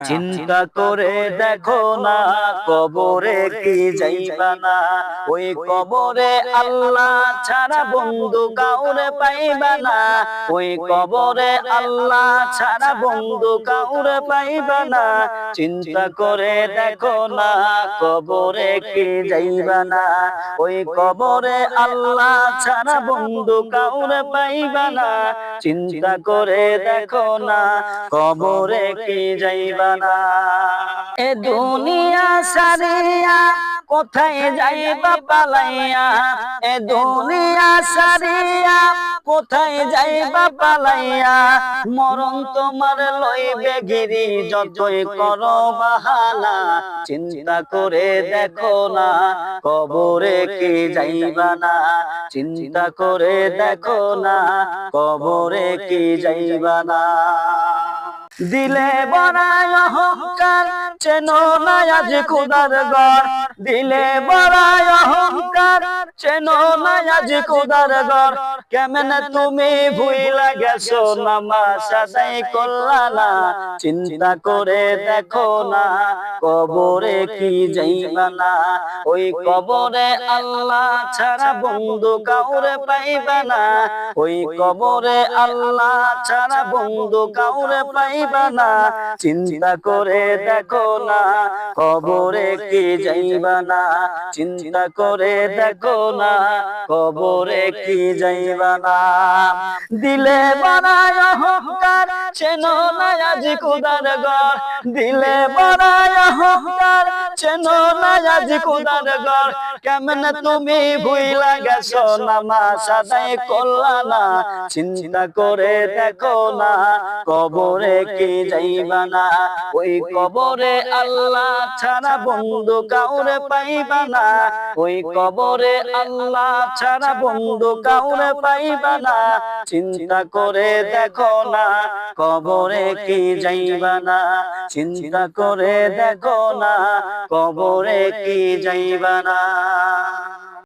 চিন্তা করে দেখো না কবরে কি যাইবা না? ওই কবরে আল্লাহ ছাড়া বন্ধু কাউরে পাইবা না? ওই কবরে আল্লাহ ছাড়া বন্ধু কাউরে পাইবা না? চিন্তা করে দেখো না কবরে কি যাইবা না? ওই কবরে আল্লাহ ছাড়া বন্ধু কাউরে পাইবা না? চিন্তা করে দেখো না কবরে কি যাইবা এ দুনিয়া সারিয়া কোথায় যাইবা পালাইয়া? এ দুনিয়া সারিয়া কোথায় যাইবা পালাইয়া? মরণ তোমার লইবে গিরি, যতই করো বাহানা। চিন্তা করে দেখো না, কবরে কি যাইবা না? চিন্তা করে দেখো না, কবরে কি যাইবা না? দিলে বড়াই অহংকার চেনো না আজ খুদার ঘর দিলে বড়াই অহংকার, চেনো ঘর। কেমন তুমি ভুইলা গেছো নামাজ আদায় না? চিন্তা করে দেখো না, কবরে কি যাইবা না? ওই কবরে আল্লাহ ছাড়া বন্ধু কাউরে পাইবা না। ওই কবরে আল্লাহ ছাড়া বন্ধু কাউরে পাইবা না। চিন্তা করে দেখো না, কবরে কি যাইবা না চিন্তা করে দেখো না, কবরে কি যাইবা না। দিলে বানায় অহংকার, চেনো না আজ কুদার গড় দিলে বানায় অহংকার চেনো না আজ কুদার ঘর। কেমন তুমি ভুইলা গেছো নামাজ আদায় করলা না? চিন্তা করে দেখো না, কবরে কি যাইবা না? ওই কবরে আল্লাহ ছাড়া বন্ধু কাউরে পাইবা না। ওই কবরে আল্লাহ ছাড়া বন্ধু কাউরে পাইবা না। চিন্তা করে দেখো না, কবরে কি যাইবা না? চিন্তা করে দেখো না কবরে কি যাইবা না?